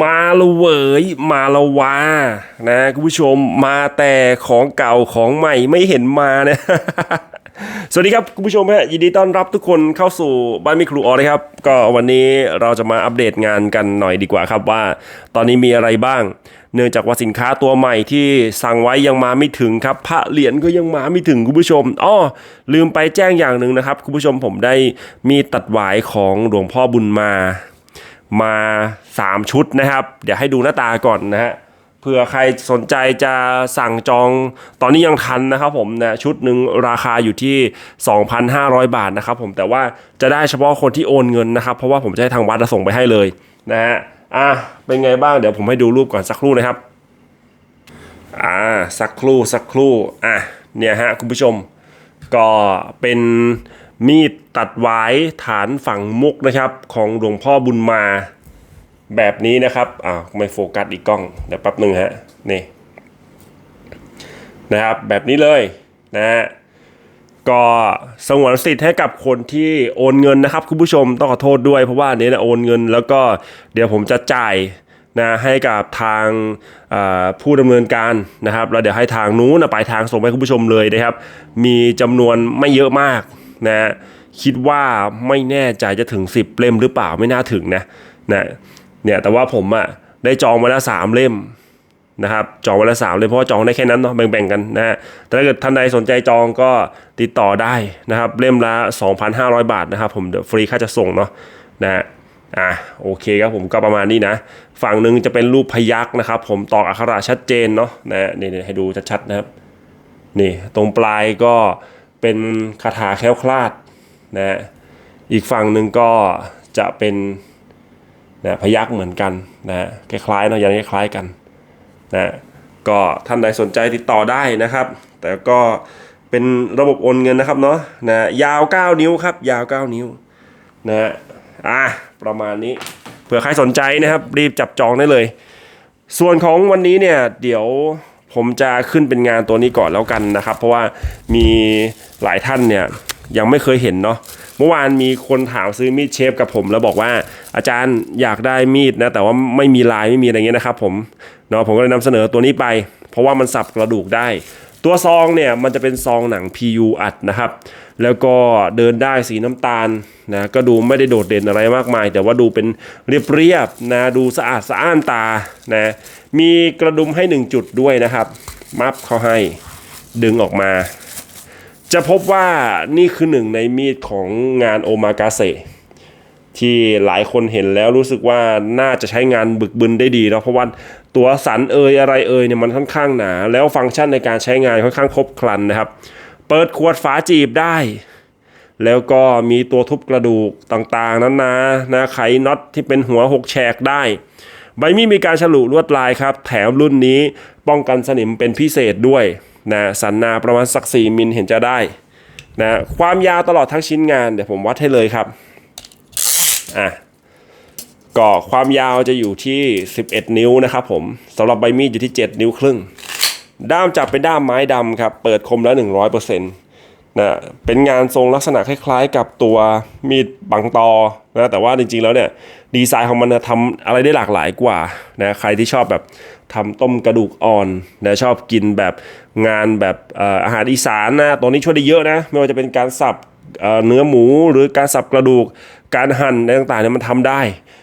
มาละเวยมาละวานะคุณผู้ชมมาแต่ของเก่าของใหม่ไม่เห็นมานะสวัสดีครับคุณผู้ชมฮะยินดีต้อนรับทุกคนเข้าสู่บ้านมิครูออนะครับ ก็วันนี้เราจะมาอัปเดตงานกันหน่อยดีกว่าครับว่า ตอนนี้มีอะไรบ้าง เนื่องจากว่าสินค้าตัวใหม่ที่สั่งไว้ยังมาไม่ถึงครับ พระเหรียญก็ยังมาไม่ถึงคุณผู้ชมอ้อลืมไปแจ้งอย่างหนึ่งนะครับ คุณผู้ชมผมได้มีตัดหวายของหลวงพ่อบุญมา มา 3 ชุดนะครับ เดี๋ยวให้ดูหน้าตาก่อนนะฮะเผื่อใครสนใจจะสั่งจองตอนนี้ยังทันนะครับผมนะชุดหนึ่งราคาอยู่ที่ 2,500 บาทนะครับผมแต่ว่าจะได้เฉพาะคนที่โอนเงินนะครับ เพราะว่าผมจะให้ทางวัดส่งไปให้เลยนะฮะอะเป็นไงบ้างเดี๋ยวผมให้ดูรูปก่อนสักครู่นะครับอ่าสักครู่สักครู่อะเนี่ยฮะคุณผู้ชมก็เป็น มีดตัดไว้ฐานฝังมุกนะครับของหลวงพ่อบุญมาแบบนี้นะครับอ้าวไม่โฟกัสอีกกล้องเดี๋ยวแป๊บหนึ่งฮะนี่นะครับแบบนี้เลยนะฮะก็สงวนสิทธิ์ให้กับคนที่โอนเงินนะครับคุณผู้ชมต้องขอโทษด้วยเพราะว่าอันนี้นะโอนเงิน แล้วก็เดี๋ยวผมจะจ่ายนะให้กับทางผู้ดำเนินการนะครับแล้วเดี๋ยวให้ทางนู้นนะปลายทางส่งไปคุณผู้ชมเลยนะครับ มีจำนวนไม่เยอะมาก นะคิดว่าไม่แน่ใจจะถึง 10 เล่มหรือเปล่าไม่น่าถึงนะนะเนี่ยแต่ว่าผมอะได้จองไว้แล้วสามเล่มนะครับจองวันละสามเลยเพราะว่าจองได้แค่นั้นเนาะแบ่งๆกันนะฮะแต่ถ้าเกิดท่านใดสนใจจองก็ติดต่อได้นะครับเล่มละ 2,500 บาทนะครับผมเดี๋ยวฟรีค่าจะส่งเนาะนะฮะอะโอเคครับผมก็ประมาณนี้นะ ฝั่งหนึ่งจะเป็นรูปพยักนะครับผมตอกอักขระชัดเจนเนาะนะฮะนี่ให้ดูชัดๆนะครับนี่ตรงปลายก็ เป็นคาถาแคล้วคลาดนะฮะอีกฝั่งหนึ่งก็จะเป็นนะพยักเหมือนกันนะคล้ายๆเนาะยังคล้ายๆกันนะก็ท่านใดสนใจติดต่อได้นะครับ แต่ก็เป็นระบบโอนเงินนะครับเนาะนะยาว 9 นิ้วครับ ยาว 9 นิ้วนะฮะอะประมาณนี้เผื่อใครสนใจนะครับ รีบจับจองได้เลย ส่วนของวันนี้เนี่ยเดี๋ยว ผมจะขึ้นเป็นงานตัวนี้ก่อนแล้วกันนะครับ เพราะว่ามีหลายท่านเนี่ยยังไม่เคยเห็นเนาะเมื่อวานมีคนถามซื้อมีดเชฟกับผม แล้วบอกว่าอาจารย์อยากได้มีดนะแต่ว่าไม่มีลายไม่มีอะไรเงี้ยนะครับผมเนาะผมก็เลยนำเสนอตัวนี้ไป เพราะว่ามันสับกระดูกได้ ตัวซองเนี่ยมันจะเป็นซองหนัง PU อัดนะครับ แล้วก็เดินได้สีน้ำตาลนะก็ดูไม่ได้โดดเด่นอะไรมากมาย แต่ว่าดูเป็นเรียบๆนะดูสะอาดสะอ้านตานะ มีกระดุมให้ 1 จุดด้วยนะครับ มัฟเขาให้ดึงออกมา จะพบว่านี่คือหนึ่งในมีดของงานโอมากาเซที่หลายคนเห็นแล้วรู้สึกว่าน่าจะใช้งานบึกบึนได้ดีเนาะเพราะว่าตัวสันเอยอะไรเอยเนี่ยมันค่อนข้างหนา แล้วฟังก์ชันในการใช้งานค่อนข้างครบครันนะครับ เปิดขวดฝาจีบได้ แล้วก็มีตัวทุบกระดูกต่างๆ นั้นนะนะไขน็อตที่เป็นหัวหกแฉกได้ ใบมีดมีการฉลุลวดลายครับ แถมรุ่นนี้ป้องกันสนิมเป็นพิเศษด้วยนะสันนาประมาณสัก 4 มิลเห็นจะได้นะความยาวตลอดทั้งชิ้นงานเดี๋ยวผมวัดให้เลยครับอะก็ความยาวจะอยู่ที่ 11 นิ้วนะครับผมสำหรับใบมีดอยู่ที่ 7 นิ้วครึ่ง ด้ามจับเป็นด้ามไม้ดำครับ เปิดคมแล้ว 100% นะเป็นงานทรงลักษณะคล้ายๆ กับตัวมีดบังตอนะแต่ว่าจริงๆแล้วเนี่ยดีไซน์ของมันนะทำอะไรได้หลากหลายกว่านะใครที่ชอบแบบทำต้มกระดูกอ่อนนะชอบกินแบบงานแบบอาหารอีสานนะตัวนี้ช่วยได้เยอะนะไม่ว่าจะเป็นการสับเนื้อหมูหรือการสับกระดูกการหั่นอะไรต่างๆเนี่ยมันทำได้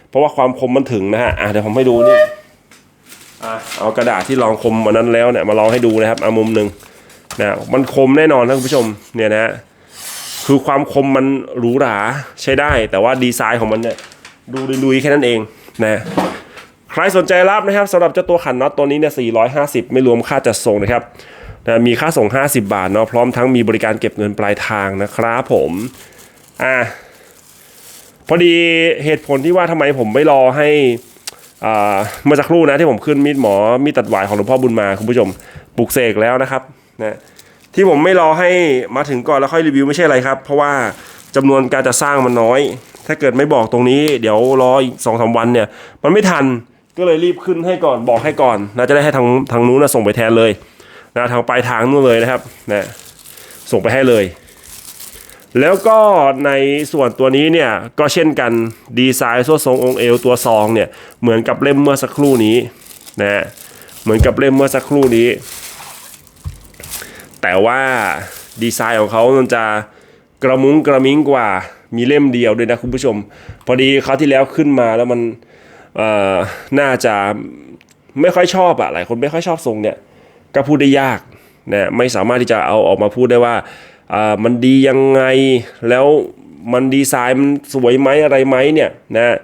เพราะว่าความคมมันถึงนะฮะะเดี๋ยวผมให้ดูนี่เอากระดาษที่ลองคมวันนั้นแล้วเนี่ยมาลองให้ดูนะครับเอามุมหนึ่ง นะมันคมแน่นอนนะคุณผู้ชมเนี่ยนะคือความคมมันหรูหราใช้ได้ แต่ว่าดีไซน์ของมันเนี่ยดูลุยๆแค่นั้นเองนะใครสนใจรับนะครับสำหรับเจ้าตัวขันน็อตตัวนี้เนี่ย450 ไม่รวมค่าจัดส่งนะครับนะมีค่าส่ง 50 บาทเนาะพร้อมทั้งมีบริการเก็บเงินปลายทางนะครับผมอะพอดีเหตุผลที่ว่าทำไมผมไม่รอให้อ่าเมื่อสักครู่นะที่ผมขึ้นมีดหมอมีดตัดหวายของหลวงพ่อบุญมาคุณผู้ชมปลุกเสกแล้วนะครับ นะที่ผมไม่รอให้มาถึงก่อนแล้วค่อยรีวิวไม่ใช่อะไรครับ เพราะว่าจำนวนการจะสร้างมันน้อย ถ้าเกิดไม่บอกตรงนี้ เดี๋ยวรออีกสองสาวันเนี่ย มันไม่ทันก็เลยรีบขึ้นให้ก่อนบอกให้ก่อนนะจะได้ให้ทางทางนู้นนะส่งไปแทนเลยนะทางปลายทางนู้นเลยนะครับนะส่งไปให้เลย แล้วก็ในส่วนตัวนี้เนี่ยก็เช่นกันดีไซน์ส่วนทรงองค์เอวตัวซองเนี่ยเหมือนกับเล่มเมื่อสักครู่นี้นะเหมือนกับเล่มเมื่อสักครู่นี้ แต่ว่าดีไซน์ของเขามันจะกระมุ้งกระมิ้งกว่ามีเล่มเดียวด้วยนะคุณผู้ชม พอดีเขาที่แล้วขึ้นมาแล้วมันน่าจะไม่ค่อยชอบอะหลายคนไม่ค่อยชอบทรงเนี่ยก็พูดได้ยากนะไม่สามารถที่จะเอาออกมาพูดได้ว่ามันดียังไงแล้วมันดีไซน์มันสวยไหมอะไรไหมเนี่ยนะ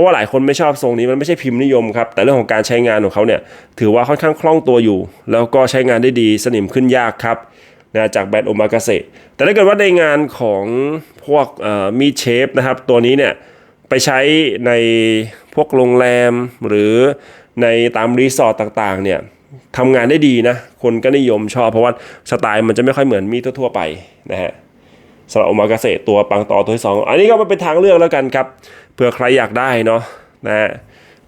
ราะว่าหลายคนไม่ชอบทรงนี้มันไม่ใช่พิมพ์นิยมครับ แต่เรื่องของการใช้งานของเขาเนี่ยถือว่าค่อนข้างคล่องตัวอยู่ แล้วก็ใช้งานได้ดีสนิมขึ้นยากครับนะจากแบรนด์โอมากาเสแต่ถ้าเกิดว่าในงานของพวกมีดเชฟนะครับ ตัวนี้เนี่ยไปใช้ในพวกโรงแรมหรือในตามรีสอร์ทต่างๆเนี่ยทำงานได้ดีนะ คนก็นิยมชอบเพราะว่าสไตล์มันจะไม่ค่อยเหมือนมีดทั่วๆไปนะฮะ สำหรับโอมากาเสตัวปังต่อตัวที่สองอันนี้ก็มาเป็นทางเลือกแล้วกันครับเผื่อใครอยากได้เนาะนะฮะ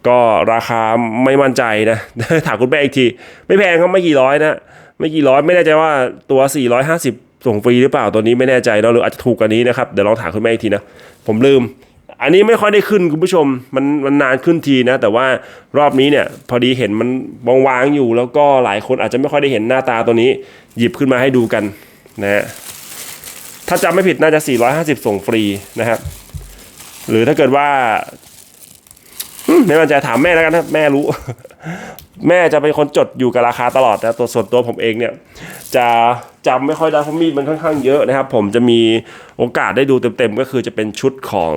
ก็ราคาไม่มั่นใจนะถามคุณแม่อีกที ไม่แพงครับไม่กี่ร้อยนะ ไม่กี่ร้อยไม่แน่ใจว่าตัว 450 ส่งฟรีหรือเปล่าตัวนี้ไม่แน่ใจเนอะหรืออาจจะถูกกว่านี้นะครับเดี๋ยวลองถามคุณแม่อีกทีนะผมลืม อันนี้ไม่ค่อยได้ขึ้นคุณผู้ชมมันมันนานขึ้นทีนะ แต่ว่ารอบนี้เนี่ยพอดีเห็นมันวางๆอยู่ แล้วก็หลายคนอาจจะไม่ค่อยได้เห็นหน้าตาตัวนี้ หยิบขึ้นมาให้ดูกันนะฮะ ถ้าจำไม่ผิดน่าจะ 450 ส่งฟรีนะครับ หรือถ้าเกิดว่าไม่มั่นใจถามแม่แล้วกันนะแม่รู้ แม่จะเป็นคนจดอยู่กับราคาตลอดนะตัวส่วนตัวผมเองเนี่ย จะจำไม่ค่อยได้เพราะมีดมันค่อนข้างเยอะนะครับ ผมจะมีโอกาสได้ดูเต็มๆก็คือจะเป็นชุดของ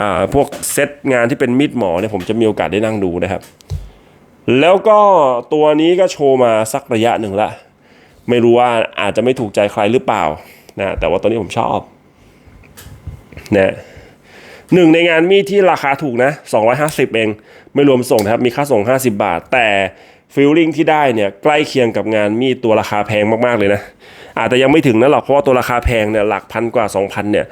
อพวกเซตงานที่เป็นมีดหมอเนี่ยผมจะมีโอกาสได้นั่งดูนะครับ แล้วก็ตัวนี้ก็โชว์มาสักระยะหนึ่งละ ไม่รู้ว่าอาจจะไม่ถูกใจใครหรือเปล่า นะแต่ว่าตัวนี้ผมชอบนะหนึ่งในงานมีดที่ราคาถูกนะ 250 เอง ไม่รวมส่งนะครับ มีค่าส่ง 50 บาท แต่ฟิลลิ่งที่ได้เนี่ยใกล้เคียงกับงานมีดตัวราคาแพงมากๆเลยนะ อาจจะยังไม่ถึงนะหรอกเพราะว่าตัวราคาแพงเนี่ยหลักพันกว่า 2,000 เนี่ย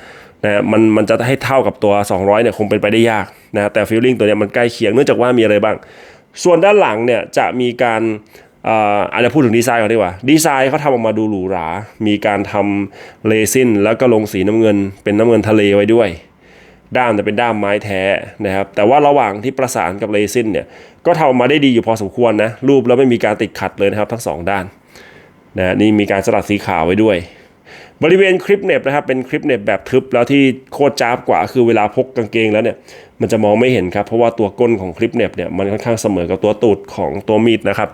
นะมันมันจะให้เท่ากับตัว 200 เนี่ยคงเป็นไปได้ยากนะแต่ฟิลลิ่งตัวเนี้ยมันใกล้เคียงเนื่องจากว่ามีอะไรบ้าง ส่วนด้านหลังเนี่ยจะมีการ อ่าอาจจะพูดถึงดีไซน์ก่อนดีกว่า ดีไซน์เขาทำออกมาดูหรูหรา มีการทำเลซินแล้วก็ลงสีน้ำเงิน เป็นน้ำเงินทะเลไว้ด้วย ด้ามจะเป็นด้ามไม้แท้นะครับ แต่ว่าระหว่างที่ประสานกับเรซินเนี่ย ก็ทำออกมาได้ดีอยู่พอสมควรนะ รูปแล้วไม่มีการติดขัดเลยนะครับทั้งสองด้านนะนี่มีการสลัดสีขาวไว้ด้วย บริเวณคลิปเน็บนะครับ เป็นคลิปเน็บแบบทึบแล้วที่โคตรจ้าบกว่าคือเวลาพกกางเกงแล้วเนี่ย มันจะมองไม่เห็นครับ เพราะว่าตัวก้นของคลิปเน็บเนี่ยมันค่อนข้างเสมอกับตัวตูดของตัวมีดนะครับ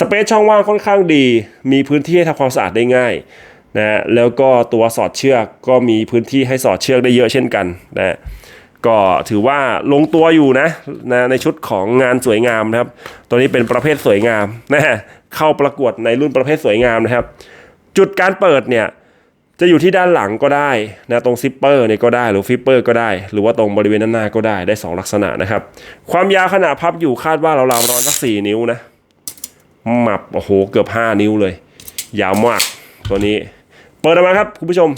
สเปซช่องว่างค่อนข้างดี มีพื้นที่ให้ทำความสะอาดได้ง่ายนะแล้วก็ตัวสอดเชือกก็มีพื้นที่ให้สอดเชือกได้เยอะเช่นกันนะก็ถือว่าลงตัวอยู่นะนะในชุดของงานสวยงามนะครับ ตัวนี้เป็นประเภทสวยงามนะเข้าประกวดในรุ่นประเภทสวยงามนะครับ จุดการเปิดเนี่ยจะอยู่ที่ด้านหลังก็ได้นะตรงซิปเปอร์เนี่ยก็ได้หรือฟิปเปอร์ก็ได้ หรือว่าตรงบริเวณด้านหน้าก็ได้ได้ 2 ลักษณะนะครับ ความยาวขนาดพับอยู่คาดว่าเราๆระมาณสัก4นิ้วนะ หมับโอ้โหเกือบ 5 นิ้วเลย ยาวมากตัวนี้ เปิดออกมาครับคุณผู้ชม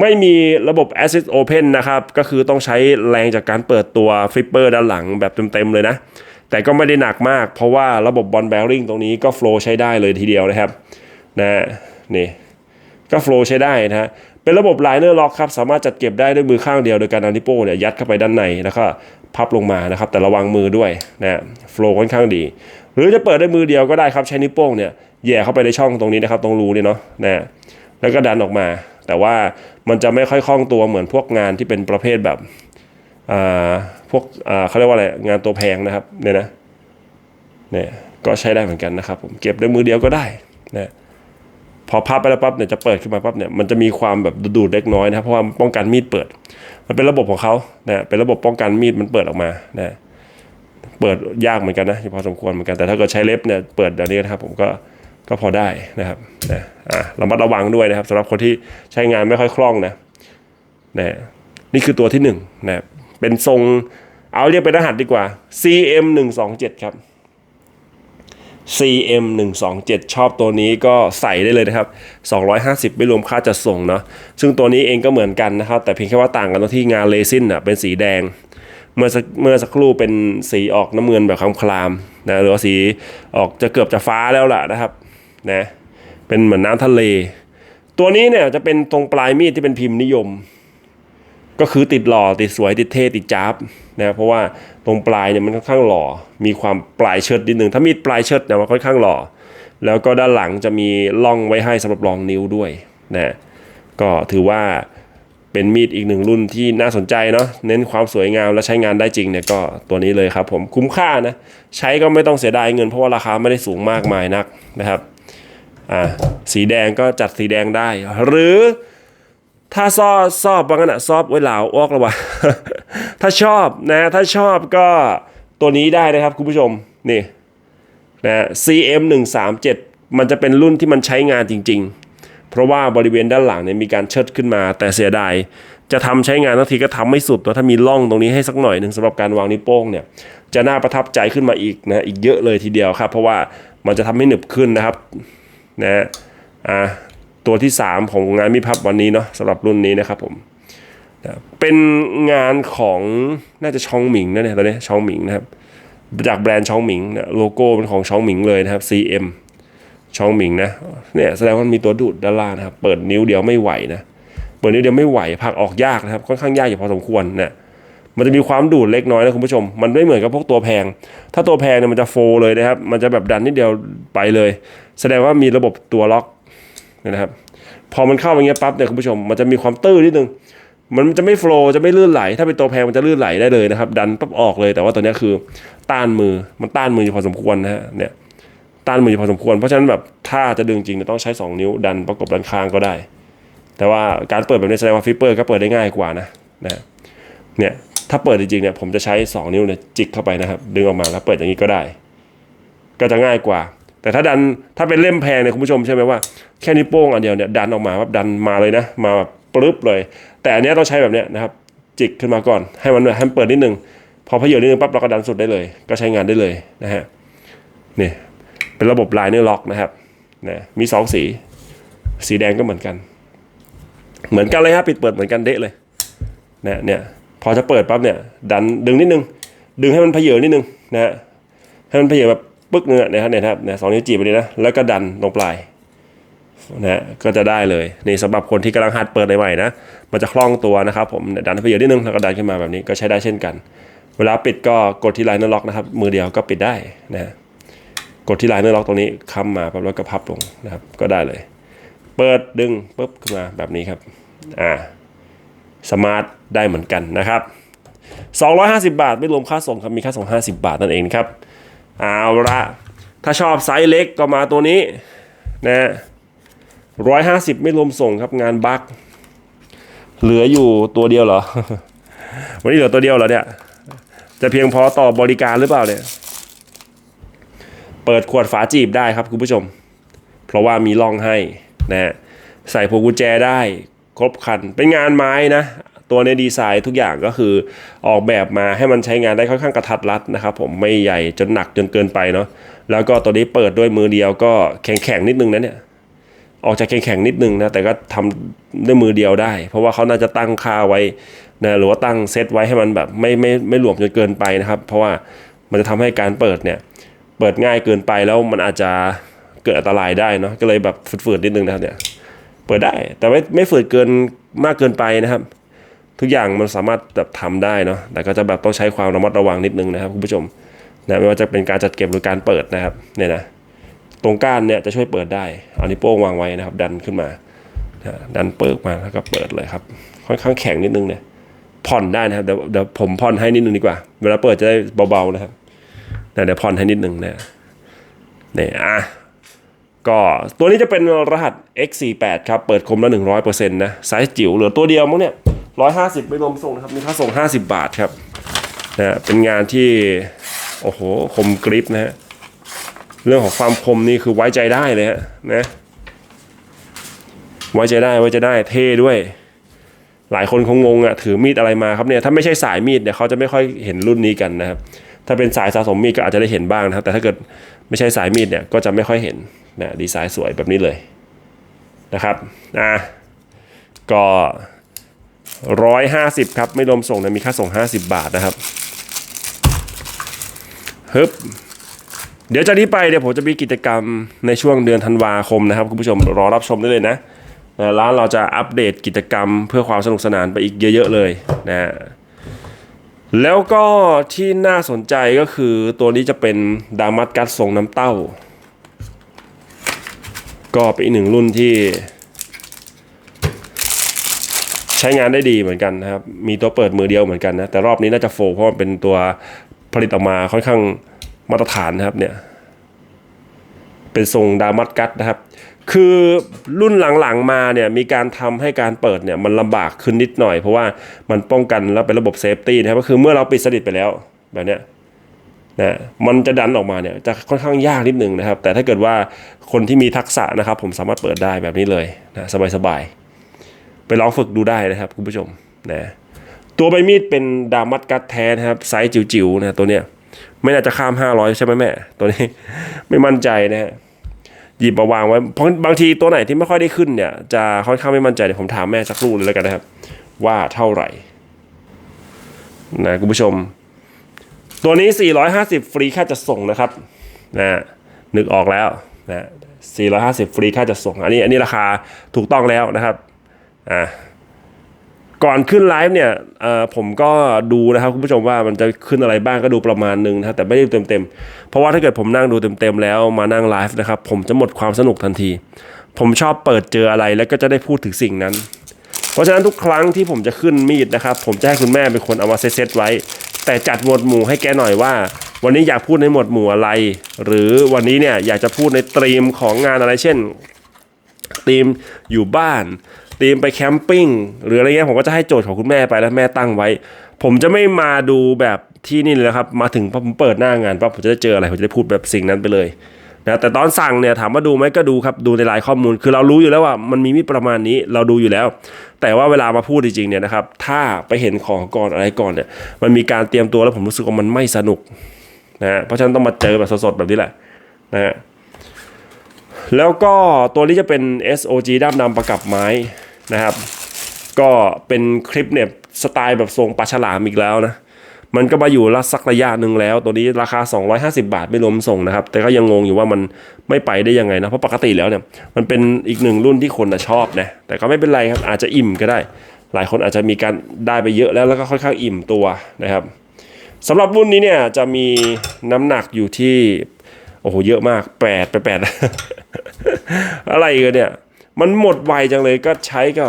ไม่มีระบบ Assist Open นะครับ ก็คือต้องใช้แรงจากการเปิดตัวฟิปเปอร์ด้านหลังแบบเต็มๆเลยนะ แต่ก็ไม่ได้หนักมาก เพราะว่าระบบบอลแบริ่งตรงนี้ก็โฟล์ใช้ได้เลยทีเดียวนะครับนะนี่ก็โฟล์ใช้ได้นะฮะเป็นระบบไลเนอร์ล็อกครับ สามารถจัดเก็บได้ด้วยมือข้างเดียวโดยการเอานิ้วโป้งเนี่ยยัดเข้าไปด้านในแล้วก็พับลงมานะครับ แต่ระวังมือด้วยนะโฟล์ค่อนข้างดี หรือจะเปิดด้วยมือเดียวก็ได้ครับใช้นิ้วโป้งเนี่ยแย่เข้าไปในช่องตรงนี้นะครับ ตรงรูนี่เนาะนะแล้วก็ดันออกมา แต่ว่ามันจะไม่ค่อยคล่องตัวเหมือนพวกงานที่เป็นประเภทแบบอ่าพวกอ่าเขาเรียกว่าอะไรงานตัวแพงนะครับเนี่ยนะเนี่ยก็ใช้ได้เหมือนกันนะครับ ผมเก็บด้วยมือเดียวก็ได้นะพอพับไปแล้วปั๊บเนี่ยจะเปิดขึ้นมาปั๊บเนี่ยมันจะมีความแบบดูดเล็กน้อยนะครับเพราะว่าป้องกันมีดเปิด มันเป็นระบบของเขานะเป็นระบบป้องกันมีดมันเปิดออกมานะ เปิดยากเหมือนกันนะพอสมควรเหมือนกันแต่ถ้าเกิดใช้เล็บเนี่ยเปิดแบบนี้นะครับผมก็ก็พอได้นะครับนะอะระมัดระวังด้วยนะครับสำหรับคนที่ใช้งานไม่ค่อยคล่องนะนะนี่คือตัวที่หนึ่งนะเป็นทรงเอาเรียกเป็นรหัสดีกว่า CM 1 2 7ครับ CM 1 2 7ชอบตัวนี้ก็ใส่ได้เลยนะครับ 250 ไม่รวมค่าจัดส่งเนาะซึ่งตัวนี้เองก็เหมือนกันนะครับ แต่เพียงแค่ว่าต่างกันตรงที่งานเลซินอะเป็นสีแดง เมื่อสักเมื่อสักครู่เป็นสีออกน้ำเงินแบบคำคลามนะหรือว่าสีออกจะเกือบจะฟ้าแล้วล่ะนะครับนะเป็นเหมือนน้ำทะเล ตัวนี้เนี่ยจะเป็นตรงปลายมีดที่เป็นพิมพ์นิยม ก็คือติดหล่อติดสวยติดเท่ติดจ้าบนะเพราะว่าตรงปลายเนี่ยมันค่อนข้างหล่อ มีความปลายเชิดนิดหนึ่งถ้ามีดปลายเชิดเนี่ยมันค่อนข้างหล่อ แล้วก็ด้านหลังจะมีล่องไว้ให้สำหรับรองนิ้วด้วยนะก็ถือว่า เป็นมีดอีกหนึ่งรุ่นที่น่าสนใจเนาะเน้นความสวยงามและใช้งานได้จริงเนี่ยก็ตัวนี้เลยครับผมคุ้มค่านะใช้ก็ไม่ต้องเสียดายเงินเพราะว่าราคาไม่ได้สูงมากมายนักนะครับอ่าสีแดงก็จัดสีแดงได้ หรือถ้าซอบซอบบางขณะซอบไว้เหลาออกระวะถ้าชอบนะถ้าชอบก็ตัวนี้ได้นะครับคุณผู้ชมนี่นะ CM 1 3 7มันจะเป็นรุ่นที่มันใช้งานจริง ๆ เพราะว่าบริเวณด้านหลังเนี่ยมีการเชิดขึ้นมา แต่เสียดายจะทำใช้งานทั้งทีก็ทำไม่สุดตัวถ้ามีร่องตรงนี้ให้สักหน่อยหนึ่งสำหรับการวางนิ้วโป้งเนี่ยจะน่าประทับใจขึ้นมาอีกนะอีกเยอะเลยทีเดียวครับ เพราะว่ามันจะทำให้หนึบขึ้นนะครับนะอ่าตัวที่ 3 ของงานมิพับวันนี้เนาะสำหรับรุ่นนี้นะครับผมนะเป็นงานของน่าจะชองหมิงนะเนี่ยตอนนี้ชองหมิงนะครับจากแบรนด์ชองหมิงนะโลโก้เป็นของชองหมิงเลยนะครับ CM ชองหมิงนะเนี่ยแสดงว่ามันมีตัวดูดด้านล่างนะครับ เปิดนิ้วเดียวไม่ไหวนะเปิดนิ้วเดียวไม่ไหวพักออกยากนะครับค่อนข้างยากอยู่พอสมควรนะมันจะมีความดูดเล็กน้อยนะคุณผู้ชม มันไม่เหมือนกับพวกตัวแพง ถ้าตัวแพงเนี่ยมันจะโฟเลยนะครับ มันจะแบบดันนิดเดียวไปเลย แสดงว่ามีระบบตัวล็อกนะครับ พอมันเข้าอย่างเงี้ยปั๊บเนี่ยคุณผู้ชม มันจะมีความตื้อนิดนึง มันจะไม่โฟล์จะไม่ลื่นไหล ถ้าเป็นตัวแพงมันจะลื่นไหลได้เลยนะครับ ดันปั๊บออกเลย แต่ว่าตัวนี้คือต้านมือ มันต้านมืออยู่พอสมควรนะฮะ เนี่ย ต้านมืออยู่พอสมควร เพราะฉะนั้นแบบถ้าจะดึงจริงต้องใช้ 2 นิ้วดันประกบด้านข้างก็ได้ แต่ว่าการเปิดแบบนี้แสดงว่าฟิปเปอร์ก็เปิดได้ง่ายกว่านะนะเนี่ยถ้าเปิดจริงๆเนี่ยผมจะใช้ 2 นิ้วเนี่ยจิกเข้าไปนะครับ ดึงออกมาแล้วเปิดอย่างนี้ก็ได้ ก็จะง่ายกว่า แต่ถ้าดันถ้าเป็นเล่มแพงเนี่ยคุณผู้ชมใช่ไหมว่าแค่นิ้วโป้งอันเดียวเนี่ยดันออกมาว่าดันมาเลยนะมาแบบปรึ๊บเลย แต่อันนี้ต้องใช้แบบเนี้ยนะครับจิกขึ้นมาก่อน ให้มันให้มันเปิดนิดนึงพอพเยอนิดนึงปั๊บเราก็ดันสุดได้เลย ก็ใช้งานได้เลยนะฮะนี่ เป็นระบบลายเนื้อล็อกนะครับนะมีสองสี สีแดงก็เหมือนกัน เหมือนกันเลยครับปิดเปิดเหมือนกันเดะเลยนะเนี่ยพอจะเปิดปั๊บเนี่ยดันดึงนิดนึง ดึงให้มันเพเยอนิดนึงนะฮะให้มันเพเยอแบบปึ๊กเนื้นะครับเนี่ยครับเนี่ยสองนิ้วจีบไปเลยนะแล้วก็ดันตรงปลายนะก็จะได้เลยนี่สำหรับคนที่กำลังหัดเปิดใหม่ๆนะมันจะคล่องตัวนะครับผมดันให้เพเยอนิดนึงแล้วก็ดันขึ้นมาแบบนี้ก็ใช้ได้เช่นกัน เวลาปิดก็กดที่ไลน์นล็อกนะครับมือเดียวก็ปิดได้นะ กดที่ลน์เนอร์ล็อกตรงนี้ค้ำมาปั๊บแล้วก็พับลงนะครับ ก็ได้เลย เปิดดึงปุ๊บขึ้นมาแบบนี้ครับ อ่า สมาร์ทได้เหมือนกันนะครับ 250 บาทไม่รวมค่าส่งครับมีค่าส่ง 50 บาทนั่นเองครับ เอาละถ้าชอบไซส์เล็กก็มาตัวนี้นะร้อยห้าสิบไม่รวมส่งครับงานบัคเหลืออยู่ตัวเดียวเหรอ วันนี้เหลือตัวเดียวเหรอเนี่ย จะเพียงพอต่อบริการหรือเปล่าเนี่ย เปิดขวดฝาจีบได้ครับคุณผู้ชม เพราะว่ามีร่องให้นะใส่พวงกุญแจได้ครบคัน เป็นงานไม้นะ ตัวในดีไซน์ทุกอย่างก็คือออกแบบมาให้มันใช้งานได้ค่อนข้างกระทัดรัดนะครับผมไม่ใหญ่จนหนักจนเกินไปเนาะแล้วก็ตัวนี้เปิดด้วยมือเดียวก็แข็งแข็งๆนิดนึงนะเนี่ยออกจากแข็งๆนิดนึงนะแต่ก็ทำด้วยมือเดียวได้ เพราะว่าเขาน่าจะตั้งค่าไว้นะหรือว่าตั้งเซตไว้ให้มันแบบไม่ไม่ไม่หลวมจนเกินไปนะครับ เพราะว่ามันจะทำให้การเปิดเนี่ย เปิดง่ายเกินไปแล้วมันอาจจะเกิดอันตรายได้เนาะก็เลยแบบฝืดๆนิดนึงนะครับเนี่ยเปิดได้แต่ไม่ไม่ฝืดเกินมากเกินไปนะครับ ทุกอย่างมันสามารถแบบทำได้เนาะแต่ก็จะแบบต้องใช้ความระมัดระวังนิดนึงนะครับคุณผู้ชมนะไม่ว่าจะเป็นการจัดเก็บหรือการเปิดนะครับเนี่ยนะตรงก้านเนี่ยจะช่วยเปิดได้เอานิ้วโป้งวางไว้นะครับ ดันขึ้นมาดันเปิดมาแล้วก็เปิดเลยครับ ค่อนข้างแข็งนิดนึงเนี่ยผ่อนได้นะครับเดี๋ยวเดี๋ยวผมผ่อนให้นิดนึงดีกว่า เวลาเปิดจะได้เบาๆนะครับ เดี๋ยวผ่อนให้นิดหนึ่งนะเนี่ยอะก็ตัวนี้จะเป็นรหัส X48 ครับ เปิดคมละ100%นะไซส์จิ๋วเหลือตัวเดียวมั้งเนี่ย150 ไม่รวมส่งนะครับ มีค่าส่ง 50 บาทครับนะเป็นงานที่ โอ้โห คมกริปนะฮะ เรื่องของความคมนี่คือไว้ใจได้เลยฮะนะ ไว้ใจได้ ไว้ใจได้ เท่ด้วย หลายคนคงงงอะ ถือมีดอะไรมาครับเนี่ย ถ้าไม่ใช่สายมีดเนี่ยเขาจะไม่ค่อยเห็นรุ่นนี้กันนะครับ ถ้าเป็นสายสะสมมีดก็อาจจะได้เห็นบ้างนะครับ แต่ถ้าเกิดไม่ใช่สายมีดเนี่ยก็จะไม่ค่อยเห็นนะดีไซน์สวยแบบนี้เลยนะครับอะก็ร้อยห้าสิบครับ ไม่รวมส่งนะมีค่าส่ง50บบาทนะครับฮึบเดี๋ยวจากนี้ไปเดี๋ยวผมจะมีกิจกรรมในช่วงเดือนธันวาคมนะครับคุณผู้ชมรอรับชมได้เลยนะนะร้านเราจะอัปเดตกิจกรรมเพื่อความสนุกสนานไปอีกเยอะ ๆ เลยนะฮะ แล้วก็ที่น่าสนใจก็คือตัวนี้จะเป็นดามัดกัสทรงน้ำเต้า ก็เป็นอีกหนึ่งรุ่นที่ ใช้งานได้ดีเหมือนกันนะครับ มีตัวเปิดมือเดียวเหมือนกันนะ แต่รอบนี้น่าจะโฟเพราะมันเป็นตัวผลิตออกมาค่อนข้างมาตรฐานนะครับเนี่ย เป็นทรงดามัดกัดนะครับ คือรุ่นหลังๆมาเนี่ยมีการทำให้การเปิดเนี่ยมันลำบากขึ้นนิดหน่อย เพราะว่ามันป้องกันแล้วเป็นระบบเซฟตี้นะครับก็คือเมื่อเราปิดสนิทไปแล้วแบบเนี้ยนะมันจะดันออกมาเนี่ยจะค่อนข้างยากนิดนึงนะครับ แต่ถ้าเกิดว่าคนที่มีทักษะนะครับ ผมสามารถเปิดได้แบบนี้เลยนะสบายๆ ไปลองฝึกดูได้นะครับคุณผู้ชมนะตัวใบมีดเป็นดามัดกัดแท้นะครับไซส์จิ๋วๆนะตัวเนี้ยไม่น่าจะข้าม 500 ใช่ไหมแม่ ตัวนี้ไม่มั่นใจนะฮะ หยิบมาวางไว้ เพราะบางทีตัวไหนที่ไม่ค่อยได้ขึ้นเนี่ยจะค่อนข้างไม่มั่นใจเดี๋ยวผมถามแม่สักครู่เลยแล้วกันนะครับ ว่าเท่าไหร่นะคุณผู้ชม ตัวนี้ 450 ฟรีค่าจะส่งนะครับนะนึกออกแล้วนะ450 ฟรีค่าจะส่ง อันนี้อันนี้ราคาถูกต้องแล้วนะครับอ่า ก่อนขึ้นไลฟ์เนี่ยผมก็ดูนะครับคุณผู้ชมว่ามันจะขึ้นอะไรบ้างก็ดูประมาณหนึงนะครับแต่ไม่ได้เต็มๆ เพราะว่าถ้าเกิดผมนั่งดูเต็มๆแล้วมานั่งไลฟ์นะครับผมจะหมดความสนุกทันที ผมชอบเปิดเจออะไรแล้วก็จะได้พูดถึงสิ่งนั้น เพราะฉะนั้นทุกครั้งที่ผมจะขึ้นมีดนะครับผมจะให้คุณแม่เป็นคนเอามาเซตไว้ แต่จัดหมวดหมู่ให้แกหน่อยว่า วันนี้อยากพูดในหมวดหมู่อะไร หรือวันนี้เนี่ยอยากจะพูดในตรีมของงานอะไรเช่นทีมอยู่บ้าน ทีมไปแคมปิ้งหรืออะไรเงี้ยผมก็จะให้โจทย์ของคุณแม่ไปแล้วแม่ตั้งไว้ ผมจะไม่มาดูแบบที่นี่เลยนะครับ มาถึงพอผมเปิดหน้างานปั๊บผมจะได้เจออะไรผมจะได้พูดแบบสิ่งนั้นไปเลยนะแต่ตอนสั่งเนี่ยถามว่าดูไหมก็ดูครับดูในรายข้อมูล คือเรารู้อยู่แล้วว่ามันมีมีดประมาณนี้เราดูอยู่แล้ว แต่ว่าเวลามาพูดจริงๆเนี่ยนะครับถ้าไปเห็นของก่อนอะไรก่อนเนี่ยมันมีการเตรียมตัวแล้วผมรู้สึกว่ามันไม่สนุกนะฮะเพราะฉะนั้นต้องมาเจอแบบสดๆแบบนี้แหละนะฮะแล้วก็ตัวนี้จะเป็น SOG ด้ามดำประกับไม้ นะครับ ก็เป็นคลิปเนี่ยสไตล์แบบทรงปลาฉลามอีกแล้วนะมันก็มาอยู่ละสักระยะหนึ่งแล้ว ตัวนี้ราคา 250 บาทไม่รวมส่งนะครับ แต่ก็ยังงงอยู่ว่ามันไม่ไปได้ยังไงนะ เพราะปกติแล้วเนี่ย มันเป็นอีกหนึ่งรุ่นที่คนชอบนะ แต่ก็ไม่เป็นไรครับ อาจจะอิ่มก็ได้ หลายคนอาจจะมีการได้ไปเยอะแล้วแล้วก็ค่อนข้างอิ่มตัวนะครับสำหรับรุ่นนี้เนี่ยจะมีน้ำหนักอยู่ที่ โอ้โหเยอะมากแปดไปแปดอะไรกันเนี่ย มันหมดไวจังเลยก็ใช้ก็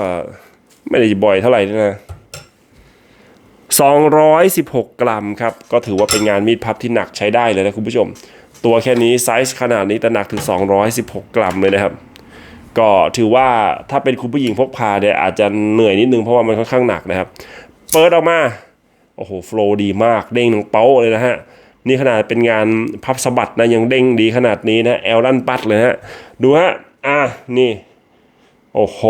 ไม่ได้บ่อยเท่าไหร่นะ216 กรัมครับ ก็ถือว่าเป็นงานมีดพับที่หนักใช้ได้เลยนะคุณผู้ชม ตัวแค่นี้ไซส์ขนาดนี้แต่หนักถึง 216 กรัมเลยนะครับ ก็ถือว่าถ้าเป็นคุณผู้หญิงพกพาเนี่ยอาจจะเหนื่อยนิดนึงเพราะว่ามันค่อนข้างหนักนะครับ เปิดออกมา โอ้โหโฟล์ดีมากเด้งหนึ่งเป้าเลยนะฮะ นี่ขนาดเป็นงานพับสะบัดนะยังเด้งดีขนาดนี้นะแอลลันปัดเลยฮะดูฮะอะนี่ โอ้โห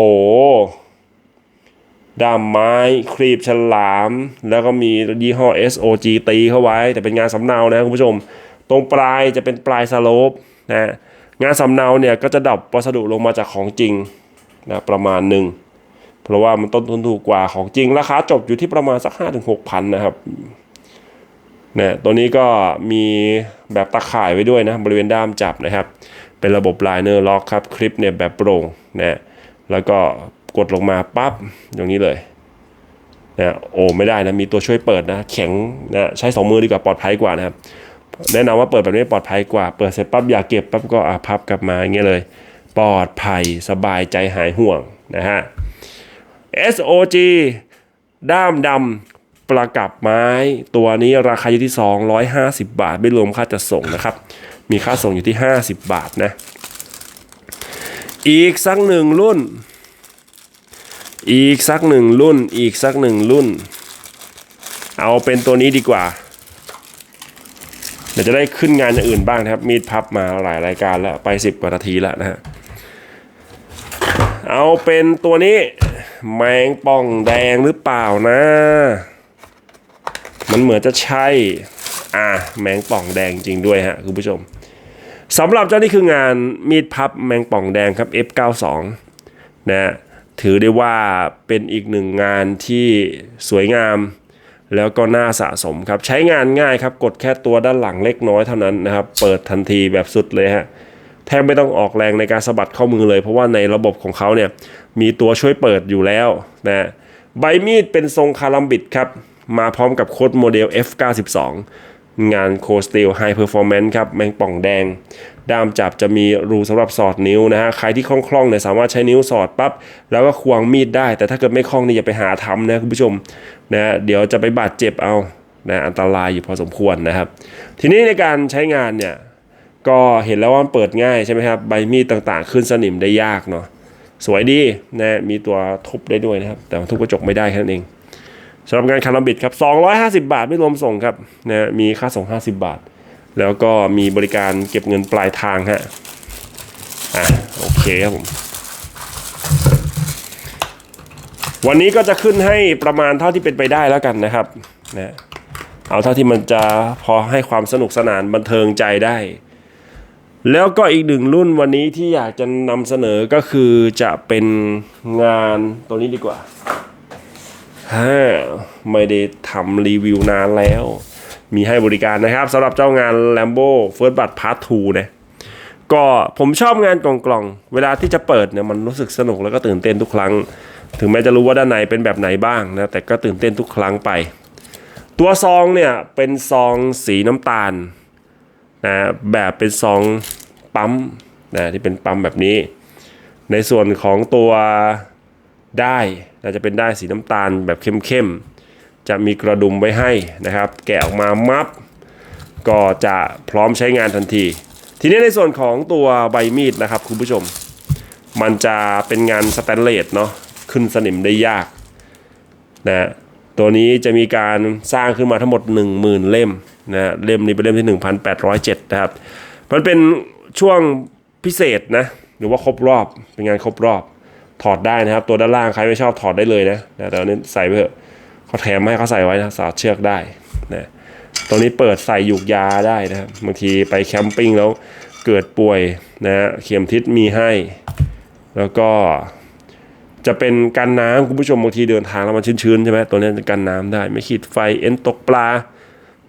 ด้ามไม้ครีบฉลาม แล้วก็มียี่ห้อ SOG ตีเข้าไว้ แต่เป็นงานสำเนานะคุณผู้ชม ตรงปลายจะเป็นปลายสโลปนะงานสำเนาเนี่ยก็จะดับวัสดุลงมาจากของจริงนะประมาณหนึ่งเพราะว่ามันต้นทุนถูกกว่าของจริงราคาจบอยู่ที่ประมาณสัก5 6 0 0พันนะครับนี่ตัวนี้ก็มีแบบตะข่ายไว้ด้วยนะบริเวณด้ามจับนะครับ เป็นระบบไลเนอร์ล็อกครับคลิปเนี่ยแบบโปร่งนะ แล้วก็กดลงมาปั๊บอย่างนี้เลยนะโอ้ไม่ได้นะมีตัวช่วยเปิดนะ แข็งนะใช้สองมือดีกว่าปลอดภัยกว่านะครับแนะนำว่าเปิดแบบนี้ปลอดภัยกว่า เปิดเสร็จปั๊บอยากเก็บปั๊บก็อะพับกลับมาอย่างเงี้ยเลย ปลอดภัยสบายใจหายห่วงนะฮะ SOG ด้ามดำประกับไม้ ตัวนี้ราคาอยู่ที่ 250 บาท ไม่รวมค่าจัดส่งนะครับ มีค่าส่งอยู่ที่ 50 บาทนะ อีกสักหนึ่งรุ่น อีกสักหนึ่งรุ่น อีกสักหนึ่งรุ่น เอาเป็นตัวนี้ดีกว่า เดี๋ยวจะได้ขึ้นงานอย่างอื่นบ้างนะครับ มีดพับมาหลายรายการแล้วไป10กว่านาทีแล้วนะฮะ เอาเป็นตัวนี้ แมงป่องแดงหรือเปล่านะ มันเหมือนจะใช่ อะแมงป่องแดงจริงด้วยฮะคุณผู้ชม สำหรับเจ้านี่คืองานมีดพับแมงป่องแดงครับ F92 นะถือได้ว่าเป็นอีกหนึ่งงานที่สวยงาม แล้วก็น่าสะสมครับ ใช้งานง่ายครับ กดแค่ตัวด้านหลังเล็กน้อยเท่านั้นนะครับ เปิดทันทีแบบสุดเลยฮะแทบไม่ต้องออกแรงในการสะบัดข้อมือเลย เพราะว่าในระบบของเขาเนี่ยมีตัวช่วยเปิดอยู่แล้วนะใบมีดเป็นทรงคาลัมบิดครับ มาพร้อมกับโค้ดโมเดล F92 งานโคสตีลไฮเพอร์ฟอร์แมนซ์ครับแมงป่องแดง ด้ามจับจะมีรูสำหรับสอดนิ้วนะฮะ ใครที่คล่องๆเนี่ยสามารถใช้นิ้วสอดปั๊บแล้วก็ควงมีดได้ แต่ถ้าเกิดไม่คล่องนี่อย่าไปหาทำนะคุณผู้ชมนะฮะเดี๋ยวจะไปบาดเจ็บเอานะอันตรายอยู่พอสมควรนะครับ ทีนี้ในการใช้งานเนี่ยก็เห็นแล้วว่าเปิดง่ายใช่ไหมครับ ใบมีดต่างๆ ขึ้นสนิมได้ยากเนาะสวยดีนะมีตัวทุบได้ด้วยนะครับ แต่ทุบกระจกไม่ได้แค่นั้นเอง สำหรับงานคาราบิดครับ250 บาทไม่รวมส่งครับนะมีค่าส่ง 50 บาท แล้วก็มีบริการเก็บเงินปลายทางฮะอะโอเคครับผมวันนี้ก็จะขึ้นให้ประมาณเท่าที่เป็นไปได้แล้วกันนะครับนะเอาเท่าที่มันจะพอให้ความสนุกสนานบันเทิงใจได้ แล้วก็อีกหนึ่งรุ่นวันนี้ที่อยากจะนำเสนอก็คือจะเป็นงานตัวนี้ดีกว่า ฮ่าไม่ได้ทำรีวิวนานแล้ว มีให้บริการนะครับสำหรับเจ้างาน Lambo First Blood Part 2นะก็ผมชอบงานกล่องๆ เวลาที่จะเปิดเนี่ยมันรู้สึกสนุกแล้วก็ตื่นเต้นทุกครั้ง ถึงแม้จะรู้ว่าด้านในเป็นแบบไหนบ้างนะแต่ก็ตื่นเต้นทุกครั้งไป ตัวซองเนี่ยเป็นซองสีน้ำตาลนะแบบเป็นซองปั๊มนะที่เป็นปั๊มแบบนี้ ในส่วนของตัว ได้นะจะเป็นได้สีน้ำตาลแบบเข้มๆ จะมีกระดุมไว้ให้นะครับ แกะออกมามับ ก็จะพร้อมใช้งานทันที ทีนี้ในส่วนของตัวใบมีดนะครับคุณผู้ชม มันจะเป็นงานสแตนเลสเนาะขึ้นสนิมได้ยากนะตัวนี้จะมีการสร้างขึ้นมาทั้งหมด 10,000 เล่มนะเล่มนี้เป็นเล่มที่ 1,807 นะครับ มันเป็นช่วงพิเศษนะหรือว่าครบรอบเป็นงานครบรอบ ถอดได้นะครับ ตัวด้านล่างใครไม่ชอบถอดได้เลยนะนะแต่อันนี้ใส่ไปเถอะเขาแถมให้เขาใส่ไว้นะสอดเชือกได้นะตัวนี้เปิดใส่หยูกยาได้นะครับบางทีไปแคมปิ้งแล้วเกิดป่วยนะฮะเข็มทิศมีให้ แล้วก็จะเป็นกันน้ำคุณผู้ชมบางทีเดินทางแล้วมันชื้นๆใช่ไหมตัวนี้จะกันน้ำได้ ไม่ขีดไฟเอ็นตกปลา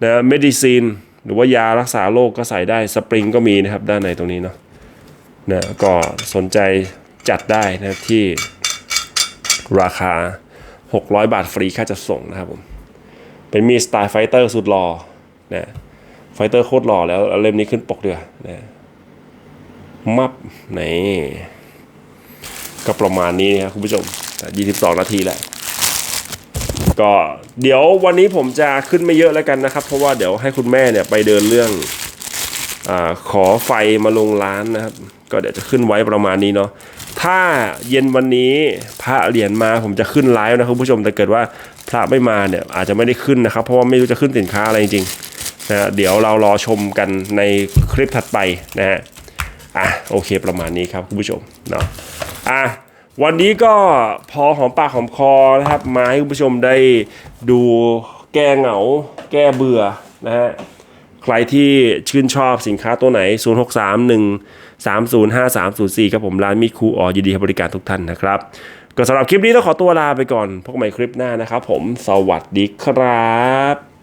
นะเมดิซีนหรือว่ายารักษาโรคก็ใส่ได้สปริงก็มีนะครับด้านในตรงนี้เนาะนะก็สนใจ จัดได้นะที่ราคา 600 บาทฟรีค่าจัดส่งนะครับผม เป็นมีสไตล์ไฟเตอร์สุดหล่อนะไฟเตอร์โคตรหล่อแล้วเอาเล่มนี้ขึ้นปกเดือนะมับไหนก็ประมาณนี้นะครับคุณผู้ชมแต่22 นาทีแหละก็เดี๋ยววันนี้ผมจะขึ้นไม่เยอะแล้วกันนะครับ เพราะว่าเดี๋ยวให้คุณแม่เนี่ยไปเดินเรื่องอขอไฟมาลงร้านนะครับ ก็เดี๋ยวจะขึ้นไว้ประมาณนี้เนาะ ถ้าเย็นวันนี้พระเหรียญมาผมจะขึ้นไลฟ์นะครับคุณผู้ชมแต่เกิดว่าพระไม่มาเนี่ยอาจจะไม่ได้ขึ้นนะครับ เพราะว่าไม่รู้จะขึ้นสินค้าอะไรจริงๆนะฮะเดี๋ยวเรารอชมกันในคลิปถัดไปนะฮะอะโอเคประมาณนี้ครับคุณผู้ชมเนาะอะวันนี้ก็พอหอมปากหอมคอนะครับมาให้คุณผู้ชมได้ดูแก้เหงา แก้เบื่อนะฮะใครที่ชื่นชอบสินค้าตัวไหน 0 6 3 1 3 0 5 3 0 4 ครับผมร้านมีครูออยินดีให้บริการทุกท่านนะครับก็สำหรับคลิปนี้ต้องขอตัวลาไปก่อนพบกันใหม่คลิปหน้านะครับผมสวัสดีครับ